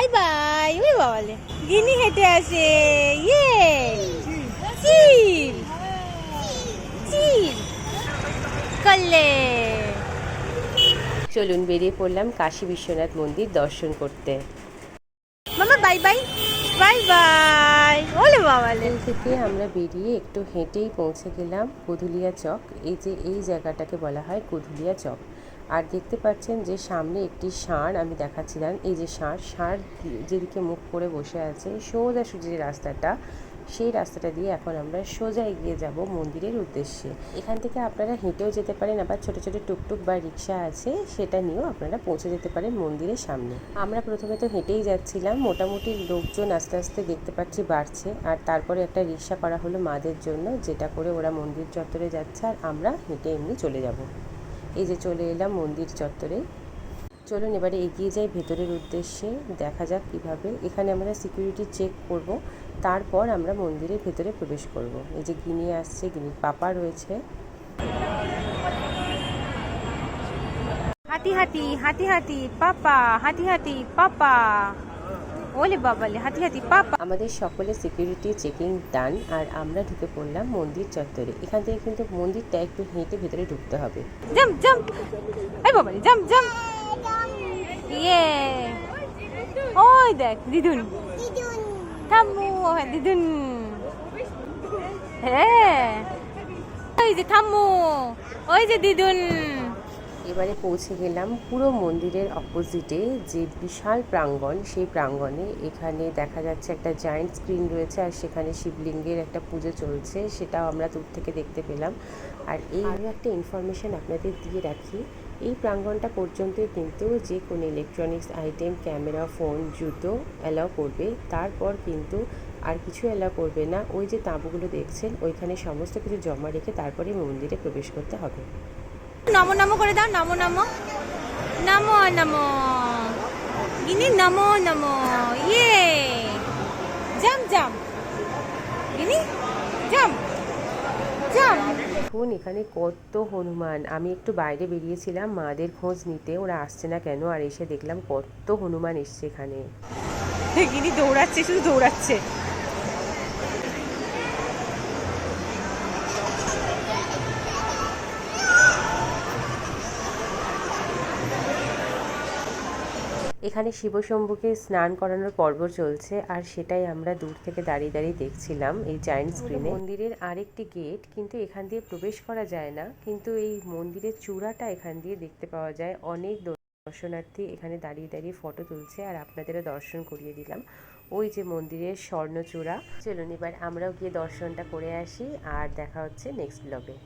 Bye bye ওই বাবালে। গিনি হেঁটে আসে ইয়ে। চিল। চিল। করলে। চলুন বেরিয়ে পড়লাম কাশী বিশ্বনাথ মন্দির দর্শন করতে। মামা বাই বাই। Bye bye. ওলে বাবালে। থেকে আমরা বেরিয়ে একটু হেঁটেই পৌঁছে গেলাম কুধুলিয়া চক। এই যে এই জায়গাটাকে বলা হয় কুধুলিয়া চক। আর দেখতে পাচ্ছেন যে সামনে একটি ষাঁড়, আমি দেখাচ্ছিলাম এই যে ষাঁড় ষাঁড় যেদিকে মুখ করে বসে আছে, সোজা সুজি রাস্তাটা, সেই রাস্তাটা দিয়ে এখন আমরা সোজা এগিয়ে যাব মন্দিরের উদ্দেশ্যে। এখান থেকে আপনারা হেঁটেও যেতে পারেন, আবার ছোট ছোট টুকটুক বা রিক্সা আছে, সেটা নিয়েও আপনারা পৌঁছে যেতে পারেন মন্দিরের সামনে। আমরা প্রথমে তো হেঁটেই যাচ্ছিলাম, মোটামুটি লোকজন আস্তে আস্তে দেখতে পাচ্ছি বাড়ছে, আর তারপরে একটা রিক্সা করা হলো মাদের জন্য, যেটা করে ওরা মন্দির চত্বরে যাচ্ছে, আর আমরা হেঁটে এমনি চলে যাব। এই যে চলে এলাম মন্দির চত্বরে। চলুন এবারে এগিয়ে যাই, ভেতরের উদ্দেশ্যে দেখা যাক কীভাবে। এখানে আমরা সিকিউরিটি চেক করব, তারপর আমরা মন্দিরের ভেতরে প্রবেশ করব। এই যে গিনি আসছে, গিনির পাপা রয়েছে। হাতি হাতি হাতি হাতি, পাপা, হাতি হাতি, পাপা। ওলে বাবালে হাতি হাতি পাপা আমাদের সকলে সিকিউরিটি চেকিং ডান আর আমরা ঢুকে পড়লাম মন্দির চত্বরে। এখান থেকে কিন্তু মন্দিরটা একটু হেঁটে ভেতরে ঢুকতে হবে। Jump jump. এই বাবালে জাম্প জাম্প। ইয়ে। ওই দেখ দিদুন। থাম্মু হ্যাঁ দিদুন। হ্যাঁ। ওই যে থাম্মু ওই যে দিদুন। এবারে পৌঁছে গেলাম পুরো মন্দিরের অপোজিটে যে বিশাল প্রাঙ্গণ, সেই প্রাঙ্গণে এখানে দেখা যাচ্ছে একটা জায়েন্ট স্ক্রিন রয়েছে আর সেখানে শিবলিঙ্গের একটা পুজো চলছে, সেটাও আমরা দূর থেকে দেখতে পেলাম। আর এই আরও একটা ইনফরমেশন আপনাদের দিয়ে রাখি, এই প্রাঙ্গণটা পর্যন্তই কিন্তু যে কোনো ইলেকট্রনিক্স আইটেম ক্যামেরা ফোন জুতো অ্যালাউ করবে, তারপর কিন্তু আর কিছু অ্যালাউ করবে না। ওই যে তাঁবুগুলো দেখছেন, ওইখানে সমস্ত কিছু জমা রেখে তারপরে মন্দিরে প্রবেশ করতে হবে। নমো নমো করে দাও নমো নমো। নমো নমো। গিনি নমো নমো। ইয়ে। জাম্প জাম্প গিনি জাম্প জাম্প দেখুন এখানে কত হনুমান। আমি একটু বাইরে বেরিয়েছিলাম মাদের খোঁজ নিতে। ওরা আসছে না কেন? আর এসে দেখলাম কত হনুমান এসছে এখানে। গিনি দৌড়াচ্ছে শুধু দৌড়াচ্ছে। এখানে শিবশম্ভুকে স্নান করানোর পর্ব চলছে আর সেটাই আমরা দূর থেকে দাঁড়িয়ে দাঁড়িয়ে দেখছিলাম এই জায়েন্ট স্ক্রিনে মন্দিরের আরেকটি গেট কিন্তু এখান দিয়ে প্রবেশ করা যায় না কিন্তু এই মন্দিরের চূড়াটা এখান দিয়ে দেখতে পাওয়া যায়। অনেক দর্শনার্থী এখানে দাঁড়িয়ে দাঁড়িয়ে ফটো তুলছে আর আপনাদেরও দর্শন করিয়ে দিলাম। ওই যে মন্দিরের স্বর্ণচূড়া। চলুন এবার আমরাও গিয়ে দর্শনটা করে আসি আর দেখা হচ্ছে নেক্সট ব্লগে